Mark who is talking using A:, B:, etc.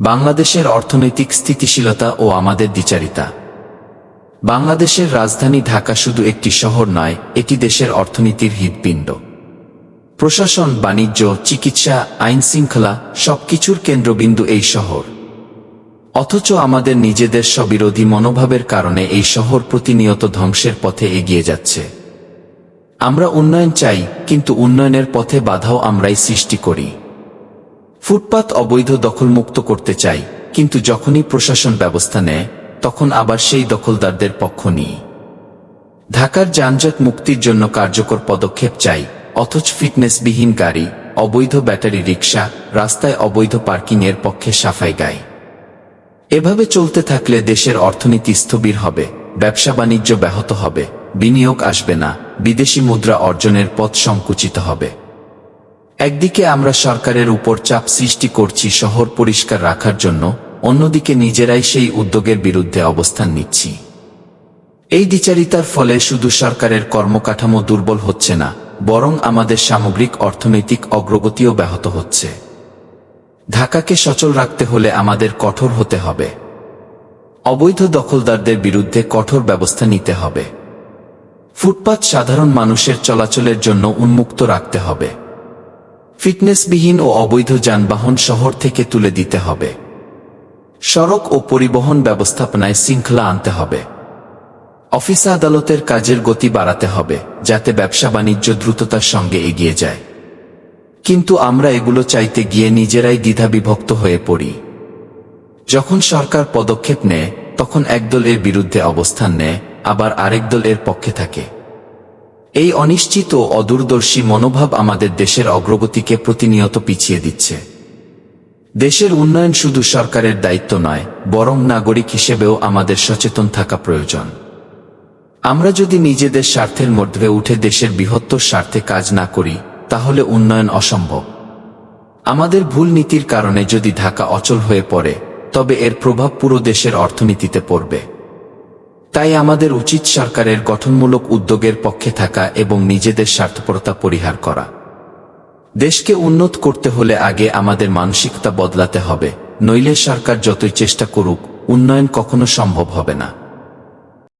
A: বাংলাদেশের অর্থনৈতিক স্থিতিশীলতা ও আমাদের দ্বিচারিতা। বাংলাদেশের রাজধানী ঢাকা শুধু একটি শহর নয়, এটি দেশের অর্থনীতির হৃদপিণ্ড প্রশাসন, বাণিজ্য, চিকিৎসা, আইন শৃঙ্খলা সবকিছুর কেন্দ্রবিন্দু এই শহর। অথচ আমাদের নিজেদের স্ববিরোধী মনোভাবের কারণে এই শহর প্রতিনিয়ত ধ্বংসের পথে এগিয়ে যাচ্ছে। আমরা উন্নয়ন চাই, কিন্তু উন্নয়নের পথে বাধাও আমরাই সৃষ্টি করি। ফুটপাত অবৈধ দখলমুক্ত করতে চাই, কিন্তু যখনই প্রশাসন ব্যবস্থা নেয়, তখন আবার সেই দখলদারদের পক্ষ নিই। ঢাকার যানজট মুক্তির জন্য কার্যকর পদক্ষেপ চাই, অথচ ফিটনেসবিহীন গাড়ি, অবৈধ ব্যাটারি রিক্সা রাস্তায় অবৈধ পার্কিংয়ের পক্ষে সাফাই গায় এভাবে চলতে থাকলে দেশের অর্থনীতি স্থবির হবে, ব্যবসা বাণিজ্য ব্যাহত হবে, বিনিয়োগ আসবে না, বিদেশি মুদ্রা অর্জনের পথ সংকুচিত হবে। একদিকে আমরা সরকারের উপর চাপ সৃষ্টি করছি শহর পরিষ্কার রাখার জন্য, অন্যদিকে নিজেরাই সেই উদ্যোগের বিরুদ্ধে অবস্থান নিচ্ছি। এই দ্বিচারিতার ফলে শুধু সরকারের কর্মকাঠামো দুর্বল হচ্ছে না, বরং আমাদের সামগ্রিক অর্থনৈতিক অগ্রগতিও ব্যাহত হচ্ছে। ঢাকাকে সচল রাখতে হলে আমাদের কঠোর হতে হবে। অবৈধ দখলদারদের বিরুদ্ধে কঠোর ব্যবস্থা নিতে হবে। ফুটপাত সাধারণ মানুষের চলাচলের জন্য উন্মুক্ত রাখতে হবে। ফিটনেসবিহীন ও অবৈধ যানবাহন শহর থেকে তুলে দিতে হবে। সড়ক ও পরিবহন ব্যবস্থাপনায় শৃঙ্খলা আনতে হবে। অফিস আদালতের কাজের গতি বাড়াতে হবে, যাতে ব্যবসা বাণিজ্য দ্রুততার সঙ্গে এগিয়ে যায়। কিন্তু আমরা এগুলো চাইতে গিয়ে নিজেরাই দ্বিধাবিভক্ত হয়ে পড়ি। যখন সরকার পদক্ষেপ নেয়, তখন একদল এর বিরুদ্ধে অবস্থান নেয়, আবার আরেক দল এর পক্ষে থাকে। এই অনিশ্চিত ও অদূরদর্শী মনোভাব আমাদের দেশের অগ্রগতিকে প্রতিনিয়ত পিছিয়ে দিচ্ছে। দেশের উন্নয়ন শুধু সরকারের দায়িত্ব নয়, বরং নাগরিক হিসেবেও আমাদের সচেতন থাকা প্রয়োজন। আমরা যদি নিজেদের স্বার্থের মধ্যে উঠে দেশের বৃহত্তর স্বার্থে কাজ না করি, তাহলে উন্নয়ন অসম্ভব। আমাদের ভুল নীতির কারণে যদি ঢাকা অচল হয়ে পড়ে, তবে এর প্রভাব পুরো দেশের অর্থনীতিতে পড়বে। তাই আমাদের উচিত সরকারের গঠনমূলক উদ্যোগের পক্ষে থাকা এবং নিজেদের স্বার্থপরতা পরিহার করা। দেশকে উন্নত করতে হলে আগে আমাদের মানসিকতা বদলাতে হবে, নইলে সরকার যতই চেষ্টা করুক, উন্নয়ন কখনো সম্ভব হবে না।